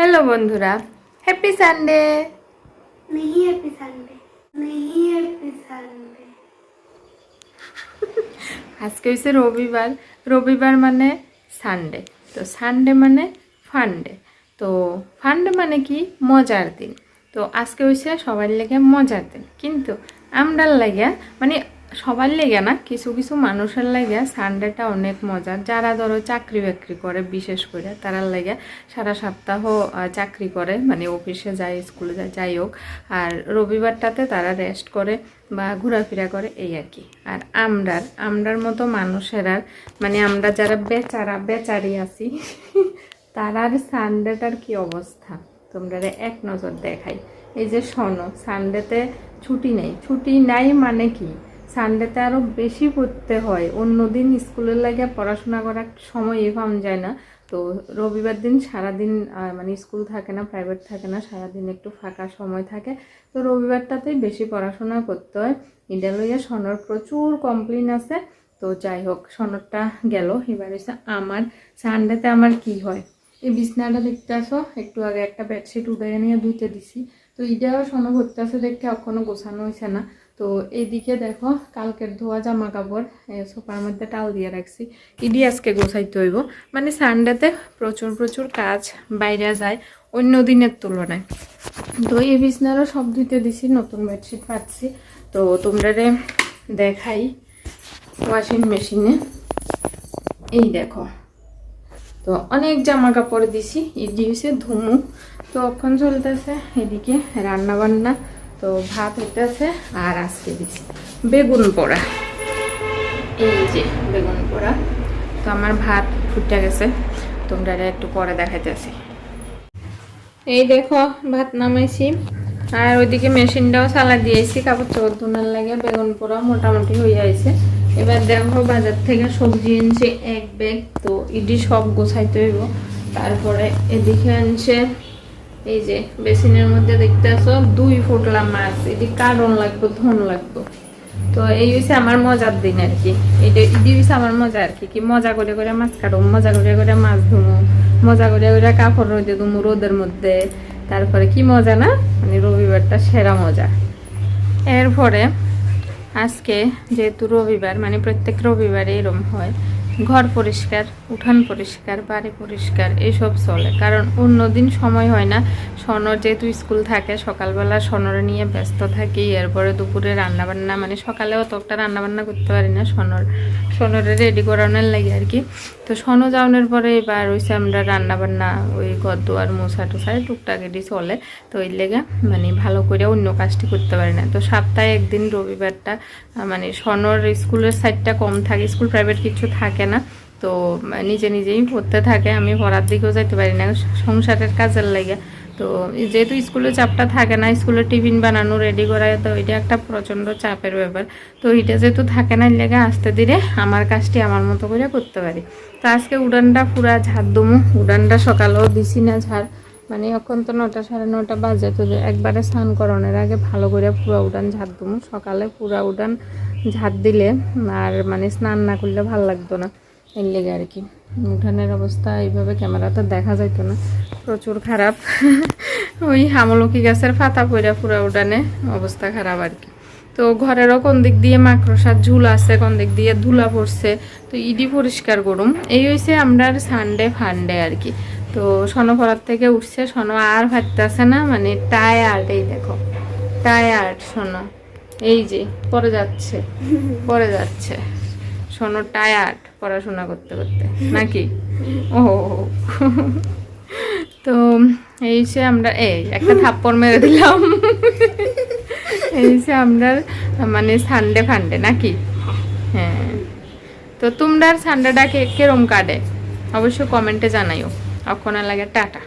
Hello বন্ধুরা happy Sunday মিহি happy Sunday মিহি হ্যাপি সানডে আজকে হয়েছে রবিবার। রবিবার মানে সানডে তো সানডে মানে ফান্ডে তো ফান্ডে মানে কি? মজার দিন। তো আজকে হয়েছে সবার লেগে মজার দিন। কিন্তু আমরার লাগে মানে সবার লেগে না, কিছু কিছু মানুষের লাগে সানডেটা অনেক মজার। যারা ধরো চাকরি বাকরি করে, বিশেষ করে তারার লাগে সারা সপ্তাহ চাকরি করে মানে অফিসে যায়, স্কুলে যায়, যাই হোক, আর রবিবারটাতে তারা রেস্ট করে বা ঘোরাফেরা করে, এই আর কি। আর আমরার আমরার মতো মানুষের আর মানে আমরা যারা বেচারা, বেচারি আছি, তারার সানডেটার কি অবস্থা? তোমরা এক নজর দেখাই। এই যে শোনো সানডেতে ছুটি নেই। ছুটি নাই মানে কি? সানডেতে আরও বেশি পড়তে হয়। অন্য দিন স্কুলের লাগে পড়াশোনা করার সময়ই পাওয়া যায় না। তো রবিবার দিন সারাদিন মানে স্কুল থাকে না প্রাইভেট থাকে না, সারাদিন একটু ফাঁকা সময় থাকে। তো রবিবারটাতেই বেশি পড়াশোনা করতে হয়। এটা লইয়া সনর প্রচুর কমপ্লেন আছে। তো যাই হোক সনরটা গেল। এবার হচ্ছে আমার সানডেতে আমার কি হয়? এই বিছনাটা দেখতে আসো। একটু আগে একটা বেডশিট উঠে নিয়ে ধুতে দিছি। তো এটাও সোনো করতে আসে দেখে এখনও গোছানো হয়েছে না। তো এইদিকে দেখো, কালকের ধোয়া জামা কাপড় সোফার মধ্যে টাল দিয়ে রাখছি। ইডি আজকে গোছাইতে হইব। মানে সানডেতে প্রচুর প্রচুর কাজ বাইরে যায়, অন্য দিনের তুলনায়। তো এই বিছনারও সব ধুতে দিছি, নতুন বেডশিট পাচ্ছি। তো তোমরা দেখাই ওয়াশিং মেশিনে এই দেখো। তো অনেক জামা কাপড় দিছি, ইডি হয়েছে ধুমু। তো এখন চলতেছে এদিকে রান্না বান্না তো ভাত হইতেছে আর আজকে দিছি বেগুন পোড়া। এই যে বেগুন পোড়া। তো আমার ভাত ফুটে গেছে, তোমরা একটু পরে দেখাইতেছি এই দেখো, ভাত নামাইছি। আর ওইদিকে মেশিনটাও চালা দিয়েছি কাপড় চোপড় ধুনার লাগে, বেগুন পোড়া মোটামুটি হয়ে আছে এবার দেখো বাজার থেকে সবজি এনেছে এক ব্যাগ, তো ইডি সব গোছাইতে হইব। তারপরে এদিকে আনছে এই যে, বেসিনের মধ্যে দেখতে আসো দুই ফুটলা মাছ এটি কারণ লাগবে, ধন লাগবে। তো এই হচ্ছে আমার মজার দিন আর কি। এটা ইডি হচ্ছে আমার মজা আর কি কি মজা করে করে মাছ কাটো মজা করে করে মাছ ধুমো, মজা করে করে কাপড় রোদে ধুমো রোদের মধ্যে। তারপরে কি মজা না? মানে রবিবারটা সেরা মজা। এরপরে আজকে যেহেতু রবিবার মানে প্রত্যেক রবিবারে এরম হয় ঘর পরিষ্কার, উঠান পরিষ্কার, বাড়ি পরিষ্কার এইসব চলে। কারণ অন্য দিন সময় হয় না। সনর যেহেতু স্কুল থাকে, সকালবেলা সনরে নিয়ে ব্যস্ত থাকি। এরপরে দুপুরে রান্নাবান্না মানে সকালে অতটা রান্নাবান্না করতে পারি না সনর সনরে রেডি করানোর লাগে আর কি। তো সনো যাওয়ানোর পরে এবার হইছে আমরা রান্নাবান্না, ওই দুয়ার মোছা টোছা টুকটাক এটি চলে। তো ওই লেগে মানে ভালো করে অন্য কাজটি করতে পারি না। তো সপ্তাহে একদিন রবিবারটা মানে সনর স্কুলের সাইডটা কম থাকে, স্কুল প্রাইভেট কিছু থাকে না। তো নিজে নিজেই পড়তে থাকে, আমি পড়ার দিকেও যাইতে পারি না, সংসারের কাজের লাগে তো যেহেতু স্কুলে চাপটা থাকে না, স্কুলে টিফিন বানানো রেডি করা তো এটা একটা প্রচণ্ড চাপের ব্যাপার। তো এটা যেহেতু থাকে না লেগে আসতে দিলে আমার কাজটি আমার মতো করে করতে পারি। তো আজকে উড়ানটা পুরা ঝাড় দমু। উড়ানটা সকালেও দিছি না ঝাড় মানে এখন তো নটা সাড়ে নটা বাজে, তো একবারে স্নান করানোর আগে ভালো করে পুরা উড়ান ঝাড় দমু। সকালে পুরা উড়ান ঝাড় দিলে আর মানে স্নান না করলে ভালো লাগতো না। এর লেগে আর কি। উঠানের অবস্থা এইভাবে ক্যামেরাতে দেখা যাইতো না। প্রচুর খারাপ। ওই হামলকি গাছের ফাতা পইরা পুরা উঠানে অবস্থা খারাপ আর কি। তো ঘরেরও কোন দিক দিয়ে মাকড়সার ঝুল আছে, কোন দিক দিয়ে ধুলা পড়ছে, তো ইডি পরিষ্কার করুম। এই হয়েছে আমরা সানডে ফান্ডে আর কি। তো সনপরার থেকে উঠছে সনো আর ভাবতেছে না মানে টায়ার্ড, এই দেখো। টায়ার্ড, শোনো। এই যে, পরে যাচ্ছে পরে যাচ্ছে। শোনো টায়ার্ড পড়াশোনা করতে করতে, নাকি? ও তো এই সে আমরা, এই একটা থাপ্পড় মেরে দিলাম। এই সে আমরা মানে সানডে ফান্ডে, নাকি? হ্যাঁ। তো তোমরা সানডেটা কেরম কাটে? অবশ্যই কমেন্টে জানাইও। অক্ষণে লাগে টাটা।